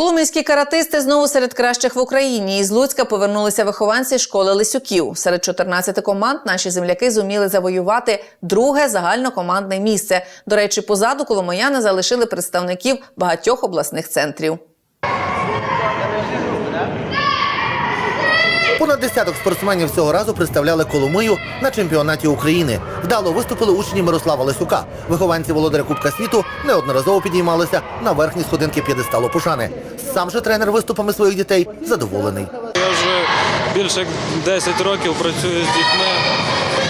Коломийські каратисти знову серед кращих в Україні. Із Луцька повернулися вихованці школи Лисюків. Серед 14 команд наші земляки зуміли завоювати друге загальнокомандне місце. До речі, позаду коломияни залишили представників багатьох обласних центрів. Понад десяток спортсменів цього разу представляли Коломию на чемпіонаті України. Вдало виступили учні Мирослава Лисюка. Вихованці володаря Кубка світу неодноразово підіймалися на верхні сходинки п'єдесталу Пушани. Сам же тренер виступами своїх дітей задоволений. Більше як 10 років працюю з дітьми.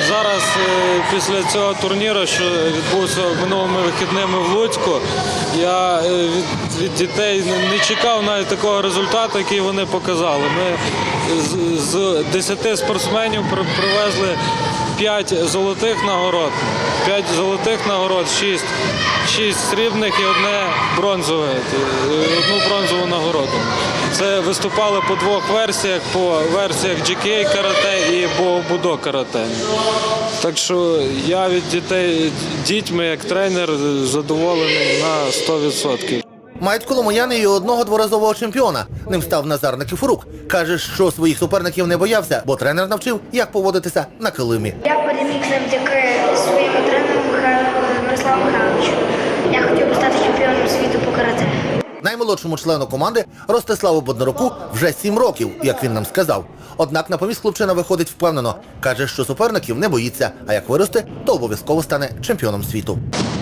Зараз е, після цього турніру, що відбувся минулими вихідними в Луцьку, я е, від, від дітей не- не чекав навіть такого результату, який вони показали. Ми з, з 10 спортсменів привезли 5 золотих нагород, 5 золотих нагород, 6, 6 срібних і одне бронзове, е, одну бронзову нагороду. Це виступали по двох версіях, по версіях GK карате і по будо карате. Так що я від дітей дітьми як тренер задоволений на 100%. Мають коломияни і одного дворазового чемпіона. Ним став Назар Никифорук. Каже, що своїх суперників не боявся, бо тренер навчив, як поводитися на килимі. Я переміг завдяки своєму тренеру Михайлу Мирославу Михайловичу. Я хотів би стати чемпіоном світу по карате. Наймолодшому члену команди Ростиславу Боднаруку вже сім років, як він нам сказав. Однак на поміст хлопчина виходить впевнено. Каже, що суперників не боїться, а як виросте, то обов'язково стане чемпіоном світу.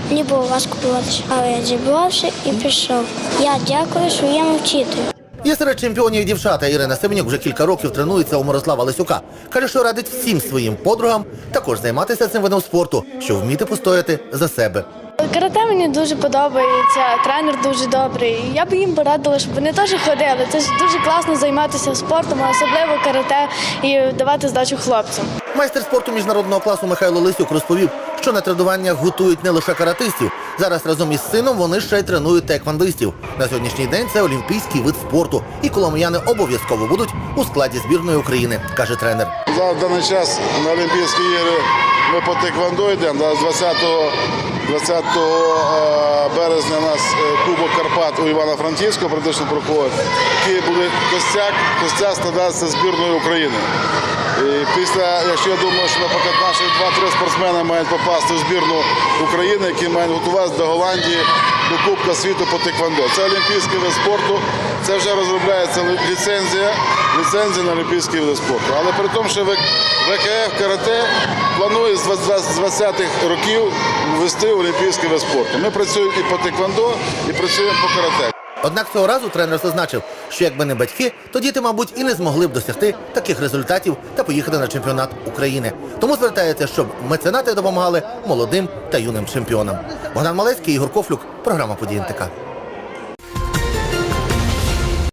Мені було важко боротися, але я зібрався і пішов. Я дякую своєму вчителю. Є серед чемпіонів дівчата. Ірина Семенюк вже кілька років тренується у Мирослава Лисюка. Каже, що радить всім своїм подругам також займатися цим видом спорту, щоб вміти постояти за себе. Карате мені дуже подобається, тренер дуже добрий. Я б їм порадила, щоб вони теж ходили. Це ж дуже класно займатися спортом, а особливо карате і давати здачу хлопцям. Майстер спорту міжнародного класу Михайло Лисюк розповів, що на тренуваннях готують не лише каратистів. Зараз разом із сином вони ще й тренують теквандистів. На сьогоднішній день це олімпійський вид спорту, і коломияни обов'язково будуть у складі збірної України, каже тренер. За даний час на Олімпійські ігри ми по тиквандо йдемо. З 20, 20 е, березня у нас е, Кубок Карпат у Івано-Франківську практично проходить. Який буде костяк, костяк складається збірної України. І після, якщо я думаю, що наприклад наші 2-3 спортсмени мають попасти в збірну України, які мають готуватися до Голландії до Кубка світу по тиквандо. Це олімпійський вид спорту, це вже розробляється ліцензія, ліцензія на олімпійський вид спорту. Але при тому, що ВКФ карате планує з 20-х років ввести олімпійський вид спорту. Ми працюємо і по тиквандо, і працюємо по карате. Однак цього разу тренер зазначив, що якби не батьки, то діти, мабуть, і не змогли б досягти таких результатів та поїхати на чемпіонат України. Тому звертається, щоб меценати допомагали молодим та юним чемпіонам. Богдан Малецький, Ігор Кофлюк, програма «Події НТК».